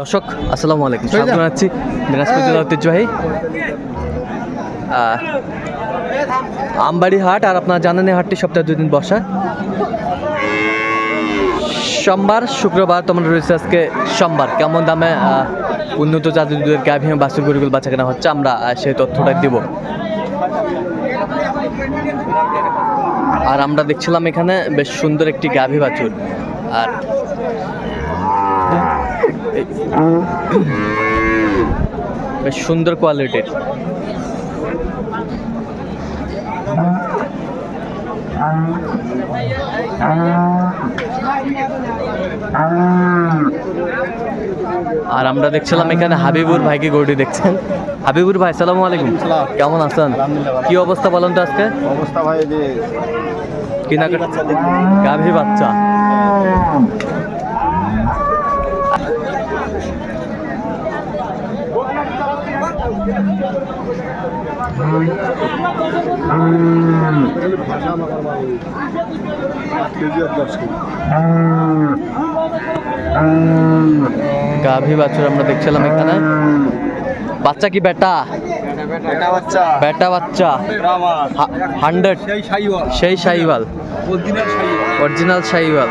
দর্শক আসসালামু আলাইকুম। স্বাগত জানাচ্ছি দিনাজপুর জেলা ঐতিহ্যবাহী আমবাড়ি হাট আর আপনার জানেন এই হাটটি সপ্তাহে দুই দিন বসা। সোমবার শুক্রবার তোমার রয়েছে আজকে সোমবার। কেমন দামে উন্নত জাতির দুধের গাভী বাছুর গরুগুলো বাচ্চা কেনা হচ্ছে আমরা সেই তথ্যটা দিব। আর আমরা দেখছিলাম এখানে বেশ সুন্দর একটি গাভী বাছুর। আর বেশ সুন্দর কোয়ালিটির আর আমরা দেখছিলাম এখানে হাবিবুর ভাইকে গরুটি দেখছেন। হাবিবুর ভাই সালাম আলাইকুম। কেমন আছেন? কি অবস্থা বলেন তো আজকে? অবস্থা ভাই কেনাকাটা গাভী বাচ্চা। গাভী বাছুর আমরা দেখছিলাম এখানে। বাচ্চা কি বেটা? বাচ্চা। বেটা বাচ্চা। আমার হান্ড্রেড। সেই সাইওয়াল। শাহিওয়াল অরিজিনাল সাইওয়াল। অরিজিনাল শাহিওয়াল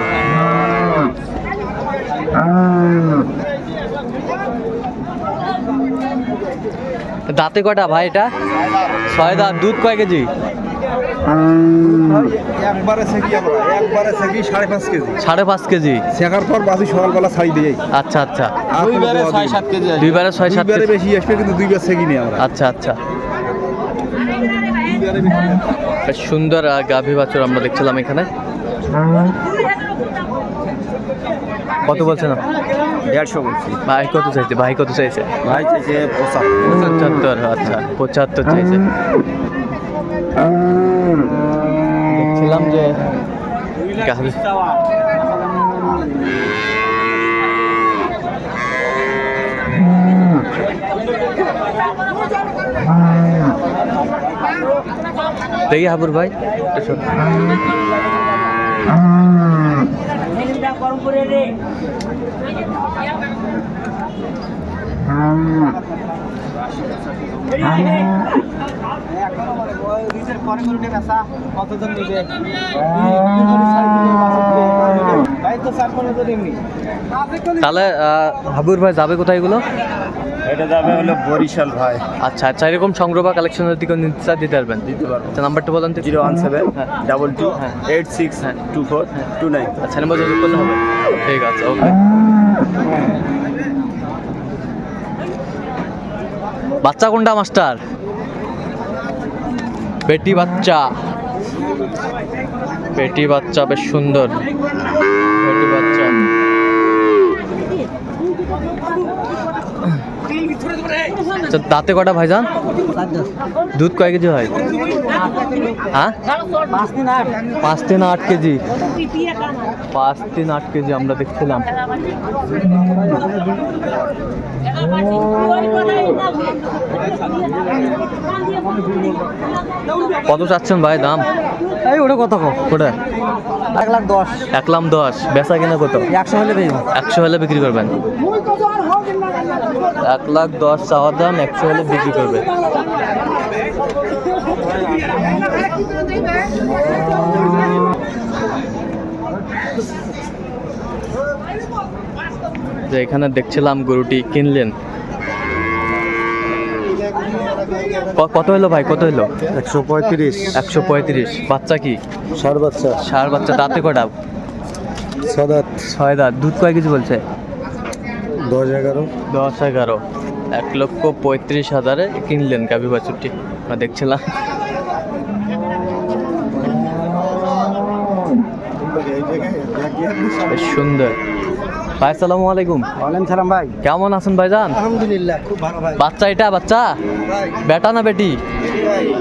দাঁতে কটা ভাই এটা? ছয় দাঁত দুধ কয় কেজি? একবারে সেকি আমরা একবারে সেকি সাড়ে পাঁচ কেজি। সাড়ে পাঁচ কেজি। শেখার পর বাসি সকালবেলা ছাড়ি দিয়ে আচ্ছা আচ্ছা। দুইবারে ছয় সাত কেজি দুইবারে ছয় সাত কেজি। বেশি আসবে কিন্তু দুইবার সেকি নিই আমরা। আচ্ছা আচ্ছা। বেশ সুন্দর গাভী বাছুর আমরা দেখছিলাম এখানে। কত বলছেন দেড়শো বলছি। ভাই কত চাইছে? ভাই কত চাইছে? ভাই চাইছে পঁচাত্তর। আচ্ছা পঁচাত্তর চাইছে। দেখছিলাম যে দেখি হাবুর ভাই। একটু শোন। তাহলে হাবুর ভাই যাবে কোথায় এগুলো? এটা যাবে হলো বরিশাল ভাই। আচ্ছা আচ্ছা এরকম সংগ্রহ বা কালেকশনের দিকে নিতে চান দিতে পারবেন। দিতে পারব। আচ্ছা নাম্বারটা বলেন তো জিরো ওয়ান সেভেন হ্যাঁ। ডাবল টু হ্যাঁ। এইট সিক্স হ্যাঁ। টু ফোর টু নাইন আচ্ছা নাম্বার যোগাযোগ করলে হবে। ঠিক আছে ওকে বাচ্চা কোনটা মাস্টার? বেটি বাচ্চা। বেটি বাচ্চা বেশ সুন্দর। পেটি বাচ্চা। আচ্ছা, দাঁতে কটা ভাইজান? দুধ কয় কেজি হয়? হ্যাঁ? পাঁচ তিন আট কেজি। পাঁচ তিন আট কেজি আমরা দেখছিলাম। কত চাচ্ছেন ভাই দাম? এই ওটা কত ওটা? এক লাখ দশ। এক লাম দশ। বেচা কিনা কত? একশো হলে একশো হলে বিক্রি করবেন? এক লাখ দশ চাওয়ার দাম একশো হলে বিক্রি করবে। যে এখানে দেখছিলাম গরুটি কিনলেন। কত হলো ভাই? কত হলো? একশো পঁয়ত্রিশ। একশো পঁয়ত্রিশ। বাচ্চা কি? ষাট বাচ্চা। সার বাচ্চা দাঁতে কটা? সাদাত ছয় দাঁত। দুধ কয় কিছু বলছে? দশ এগারো। দশ এগারো। এক লক্ষ পঁয়ত্রিশ হাজারে কিনলেন গাভী বাছুরটি। আমরা দেখছিলাম। বেশ সুন্দর। ভাই সালামু আলাইকুম। ওয়ালাইকুম সালাম ভাই। কেমন আছেন ভাইজান? আলহামদুলিল্লাহ খুব ভালো ভাই। বাচ্চা এটা বাচ্চা? বেটা না বেটি?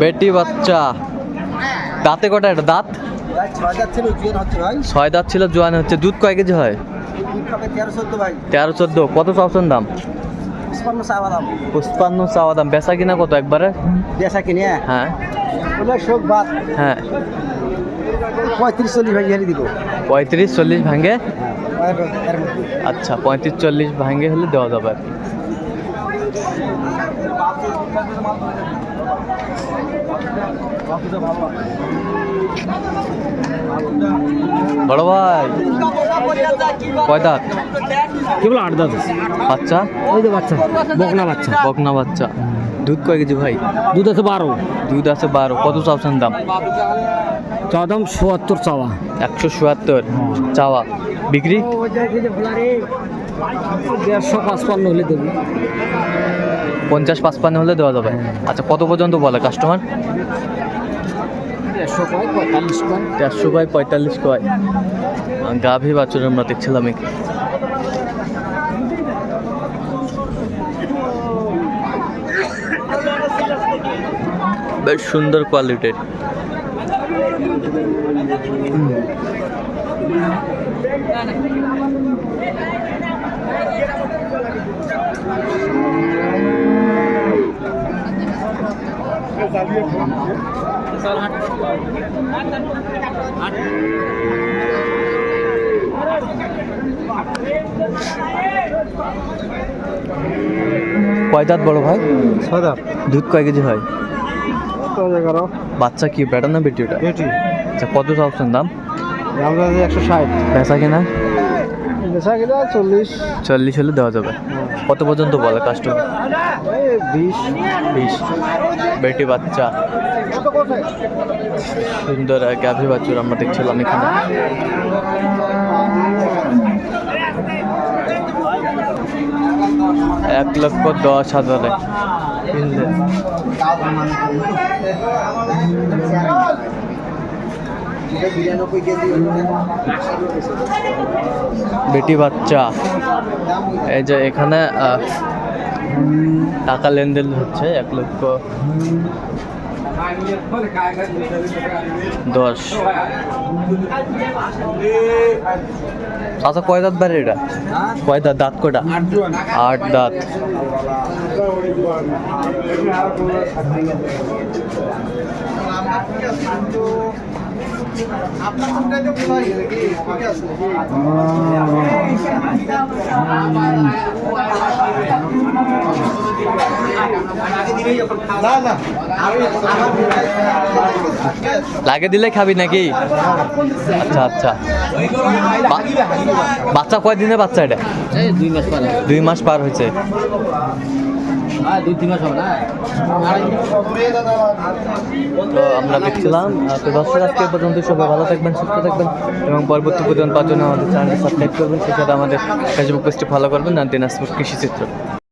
বেটি বাচ্চা। দাঁতে কটা এটা? দাঁত? ছয় হাজার ছিল জুয়েন হচ্ছে ভাই। ছয় দাঁত ছিল জোয়ান হচ্ছে। দুধ কয় কেজি হয়? তেরো চোদ্দ কত চাওছেন দাম? পুষ্পান্ন চাওয়া দাম। বেচা কিনা কত একবারে? বেসা কিনে? হ্যাঁ। শোক বাদ। হ্যাঁ। পঁয়ত্রিশ চল্লিশ ভাঙে হলে দিব। পঁয়ত্রিশ চল্লিশ ভাঙে হ্যাঁ আচ্ছা পঁয়ত্রিশ চল্লিশ ভাঙে হলে দেওয়া যাবে আর কি। বড় ভাই। কয় দাঁত? কেবল আট দাঁত বাচ্চা? ওই যে বাচ্চা বকনা বাচ্চা। বকনা বাচ্চা। দুধ কয় কেজি ভাই? দুধ আছে বারো। দুধ আছে বারো। কত চাওছেন দাম? চা দাম চুয়াত্তর চাওয়া। একশো চুয়াত্তর চাওয়া। বিক্রি? দেড়শো পাঁচপান্ন হলে দেবো। পঞ্চাশ পাঁচপান্ন হলে দেওয়া যাবে। আচ্ছা কত পর্যন্ত বলে কাস্টমার দেড়শো বাই পঁয়তাল্লিশ কয়। গাভী বাছুর আমরা দেখছিলাম বেশ সুন্দর কোয়ালিটির কয় দাঁত বড় ভাই? সাদা দুধ কয় কেজি হয়? এগারো। বাচ্চা কি বেটা না বেটি ওটা? আচ্ছা কত চাচ্ছেন দাম? দাম একশো ষাট। বেচা কিনা? চল্লিশ। চল্লিশ হলে দেওয়া যাবে। কত পর্যন্ত বলে কাস্টমার বিশ। বিশ। বেটি বাচ্চা। সুন্দর গাভী বাছুর আমরা দেখছিলাম এখানে। এক লক্ষ দশ হাজারে। কিনলে। বেটি বাচ্চা। এই যে এখানে টাকা লেনদেন হচ্ছে এক লক্ষ দশ। আচ্ছা কয় দাঁত বাড়ি এটা? কয় দাঁত? দাঁত কটা আট দাঁত। লাগে দিলে খাবি নাকি? আচ্ছা আচ্ছা। বাচ্চা কয় দিনের বাচ্চা এটা? দুই মাস পরে হয়েছে। হ্যাঁ তো আমরা দেখছিলাম তো দর্শক আজকে পর্যন্ত সবাই ভালো থাকবেন সুস্থ থাকবেন এবং পরবর্তী পর্যন্ত পাওয়ার জন্য আমাদের চ্যানেল সাবস্ক্রাইব করবেন সেক্ষেত্রে আমাদের ফেসবুক পেজটি ফলো করবেন আর দিনাজপুর কৃষি চিত্র